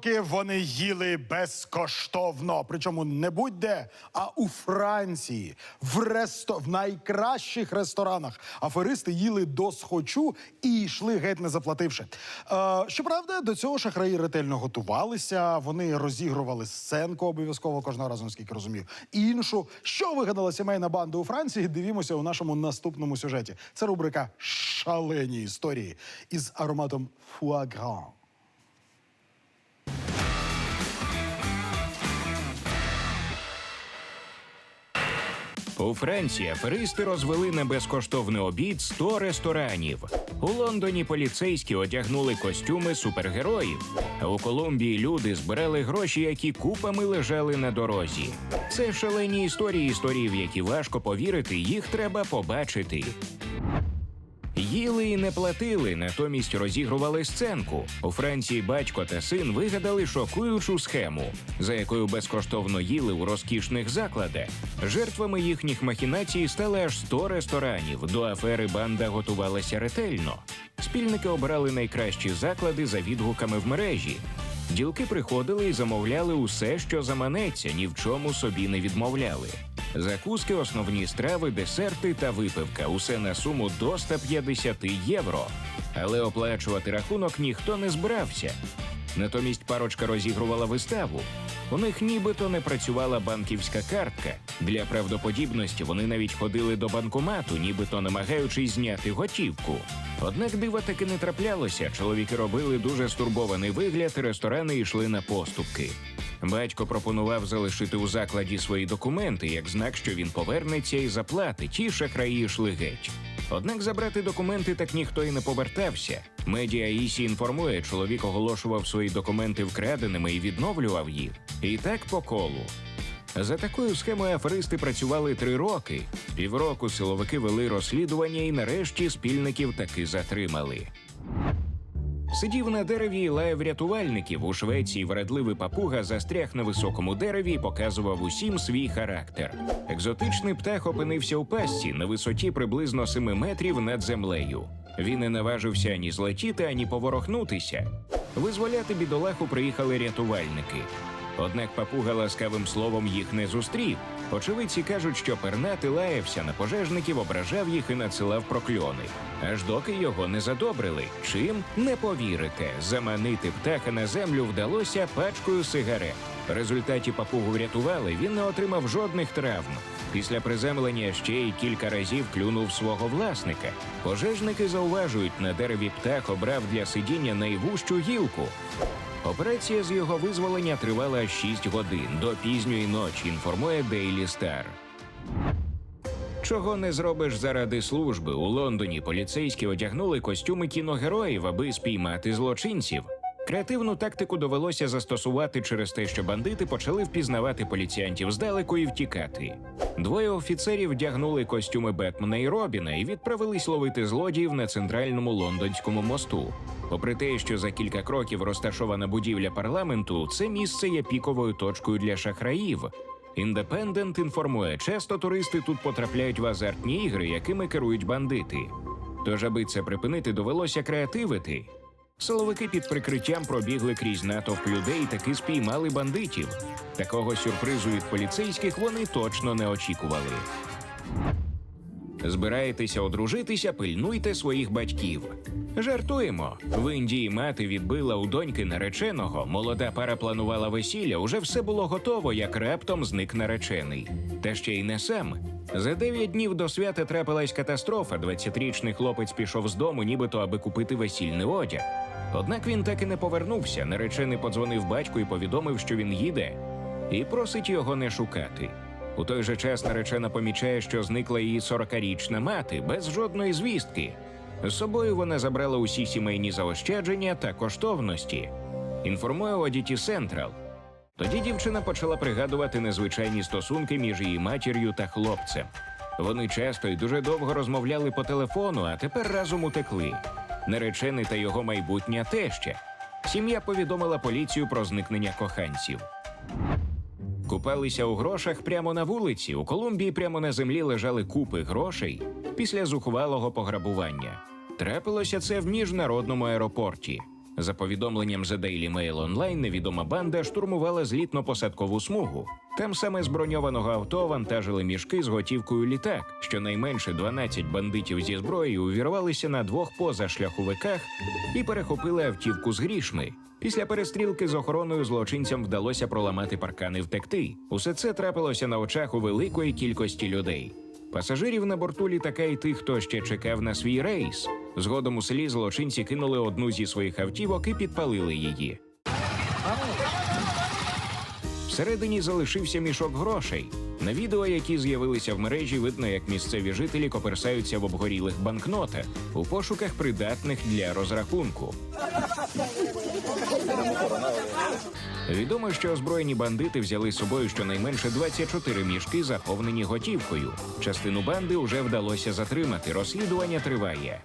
роки вони їли безкоштовно. Причому не будь-де, а у Франції, в ресто в найкращих ресторанах. Аферисти їли до схочу і йшли геть не заплативши. Е, щоправда, до цього шахраї ретельно готувалися. Вони розігрували сценку обов'язково кожного разу, наскільки розумію. Іншу, що вигадала сімейна банда у Франції, дивімося у нашому наступному сюжеті. Це рубрика Шалені історії із ароматом фуагран. У Франції аферисти розвели на безкоштовний обід 100 ресторанів. У Лондоні поліцейські одягнули костюми супергероїв. А у Колумбії люди збирали гроші, які купами лежали на дорозі. Це шалені історії, історії, в які важко повірити, їх треба побачити. Їли і не платили, натомість розігрували сценку. У Франції батько та син вигадали шокуючу схему, за якою безкоштовно їли у розкішних закладах. Жертвами їхніх махінацій стали аж 100 ресторанів. До афери банда готувалася ретельно. Спільники обирали найкращі заклади за відгуками в мережі. Ділки приходили і замовляли усе, що заманеться, ні в чому собі не відмовляли. Закуски, основні страви, десерти та випивка усе на суму до 150 євро. Але оплачувати рахунок ніхто не збирався. Натомість парочка розігрувала виставу. У них нібито не працювала банківська картка. Для правдоподібності вони навіть ходили до банкомату, нібито намагаючись зняти готівку. Однак дива таки не траплялося. Чоловіки робили дуже стурбований вигляд, ресторани йшли на поступки. Батько пропонував залишити у закладі свої документи як знак, що він повернеться і заплатить. І шахраї йшли геть. Однак забрати документи так ніхто і не повертався. Медіа Ісі інформує, чоловік оголошував свої документи вкраденими і відновлював їх. І так по колу. За такою схемою аферисти працювали три роки. Півроку силовики вели розслідування і нарешті спільників таки затримали. Сидів на дереві і лаяв рятувальників. У Швеції вредливий папуга застряг на високому дереві і показував усім свій характер. Екзотичний птах опинився у пастці на висоті приблизно 7 метрів над землею. Він не наважився ані злетіти, ані поворохнутися. Визволяти бідолаху приїхали рятувальники. Однак папуга ласкавим словом їх не зустрів. Очевидці кажуть, що пернати лаявся на пожежників, ображав їх і надсилав прокльони. Аж доки його не задобрили. Чим не повірите, заманити птаха на землю вдалося пачкою сигарет. В результаті папугу врятували, він не отримав жодних травм. Після приземлення ще й кілька разів клюнув свого власника. Пожежники зауважують, на дереві птах обрав для сидіння найвужчу гілку. Операція з його визволення тривала 6 годин до пізньої ночі, інформує Daily Star. Чого не зробиш заради служби у Лондоні? Поліцейські одягнули костюми кіногероїв, аби спіймати злочинців. Креативну тактику довелося застосувати через те, що бандити почали впізнавати поліціянтів здалеку і втікати. Двоє офіцерів вдягнули костюми Бетмена і Робіна і відправились ловити злодіїв на центральному лондонському мосту. Попри те, що за кілька кроків розташована будівля парламенту, це місце є піковою точкою для шахраїв. Індепендент інформує, часто туристи тут потрапляють в азартні ігри, якими керують бандити. Тож, аби це припинити, довелося креативити. Силовики під прикриттям пробігли крізь натовп людей таки спіймали бандитів. Такого сюрпризу від поліцейських вони точно не очікували. Збираєтеся одружитися, пильнуйте своїх батьків. Жартуємо. В Індії мати відбила у доньки нареченого. Молода пара планувала весілля. Уже все було готово, як раптом зник наречений. Та ще й не сам. За дев'ять днів до свята трапилась катастрофа. 20-річний хлопець пішов з дому, нібито аби купити весільний одяг. Однак він так і не повернувся. Наречений подзвонив батьку і повідомив, що він їде, і просить його не шукати. У той же час наречена помічає, що зникла її 40-річна мати без жодної звістки. З собою вона забрала усі сімейні заощадження та коштовності. Інформує Одіті Сентрал. Тоді дівчина почала пригадувати незвичайні стосунки між її матір'ю та хлопцем. Вони часто і дуже довго розмовляли по телефону, а тепер разом утекли. Наречений та його майбутня теща. Сім'я повідомила поліцію про зникнення коханців. Купалися у грошах прямо на вулиці. У Колумбії прямо на землі лежали купи грошей після зухвалого пограбування. Трапилося це в міжнародному аеропорті. За повідомленням The Daily Mail Online, невідома банда штурмувала злітно-посадкову смугу. Там саме з броньованого авто вантажили мішки з готівкою літак. Щонайменше 12 бандитів зі зброєю увірвалися на двох позашляховиках і перехопили автівку з грішми. Після перестрілки з охороною злочинцям вдалося проламати паркани і втекти. Усе це трапилося на очах у великої кількості людей. Пасажирів на борту літака і тих, хто ще чекав на свій рейс. Згодом у селі злочинці кинули одну зі своїх автівок і підпалили її. Всередині залишився мішок грошей. На відео, які з'явилися в мережі, видно, як місцеві жителі коперсаються в обгорілих банкнотах у пошуках придатних для розрахунку. Відомо, що озброєні бандити взяли з собою щонайменше 24 мішки, заповнені готівкою. Частину банди вже вдалося затримати. Розслідування триває.